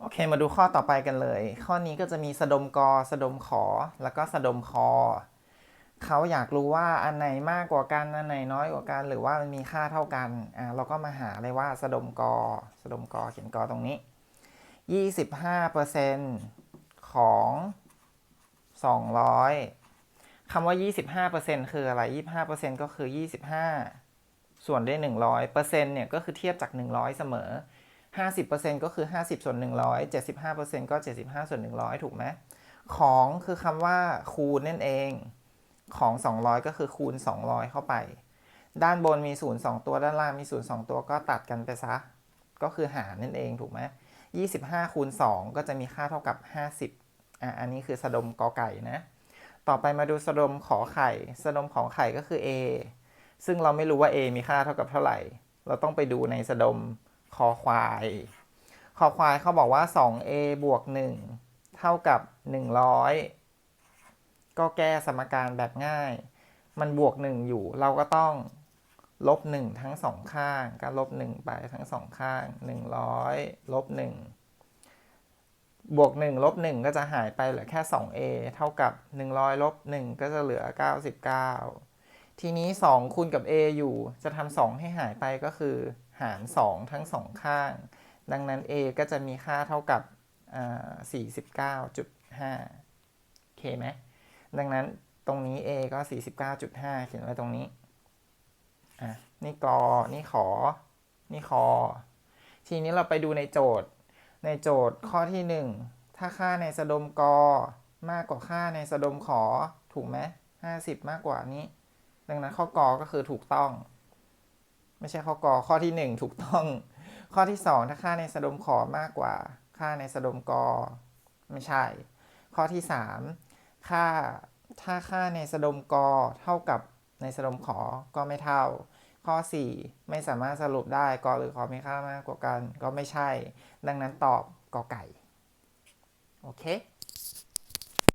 โอเค มาดูข้อต่อไปกันเลย ข้อนี้ก็จะมีสะดมกอสะดมขอ แล้วก็สะดมคอ เขาอยากรู้ว่าอันไหนมากกว่ากัน อันไหนน้อยกว่ากัน หรือว่ามันมีค่าเท่ากัน อ่าเราก็มาหาเลยว่าสะดมกอสะดมกอเขียนกอตรงนี้ 25%ของ 200 คำว่า 25%คืออะไร 25%ก็คือ 25 ส่วนด้วย 100เปอร์เซ็นเนี่ยก็คือเทียบจาก 100 เสมอ 50%ก็คือ 50 ส่วน 100 75%ก็ 75 ส่วน 100 ถูกไหมของคือคำว่าคูณนั่นเอง ของ 200 ก็คือคูณ 200 เข้าไป ด้านบนมี 0 2 ตัวด้านล่างมี 0 2 ตัวก็ตัดกันไปซะ ก็คือหารนั่นเองถูกไหม25 คูณ 2 ก็จะมีค่าเท่ากับ 50อะอันนี้คือสะดมกอไก่นะ ต่อไปมาดูสะดมขอไข่ สะดมขอไข่ก็คือ A ซึ่งเราไม่รู้ว่า A มีค่าเท่ากับเท่าไหร่ เราต้องไปดูในสะดม คอควาย คอควายเขาบอกว่า 2a บวก 1 เท่ากับ 100 ก็แก้สมการแบบง่าย มันบวก 1 อยู่ เราก็ต้องลบ 1 ทั้งสองข้าง ก็ลบ 1 ไปทั้งสองข้าง 100 ลบ 1 บวก 1 ลบ 1 ก็จะหายไปเหลือแค่ 2a เท่ากับ 100 ลบ 1 ก็จะเหลือ 99ทีนี้ 2 คูณกับ a อยู่ จะทำ2ให้หายไปก็คือ หาร 2 ทั้งสองข้าง ดังนั้น a ก็จะมีค่าเท่ากับ49.5โอเคไหมดังนั้นตรงนี้ a ก็ 49.5 เขียนไว้ตรงนี้ อะ นี่กอ นี่ขอ นี่คอ ทีนี้เราไปดูในโจทย์ ในโจทย์ข้อที่ 1 ถ้าค่าในสะดมกอ มากกว่าค่าในสะดมขอ ถูกไหม50 มากกว่านี้ ดังนั้นข้อกอก็คือถูกต้อง ไม่ใช่ข้อกอข้อที่ 1 ถูกต้อง ข้อที่ 2 ถ้าค่าในสะดมขอมากกว่า ค่าในสะดมกอไม่ใช่ ข้อที่ 3 ค่าถ้าค่าในสะดมกอเท่ากับในสะดมขอก็ไม่เท่า ข้อ 4 ไม่สามารถสรุปได้กอหรือขอมีค่ามากกว่ากัน ก็ไม่ใช่ ดังนั้นตอบกอไก่ โอเค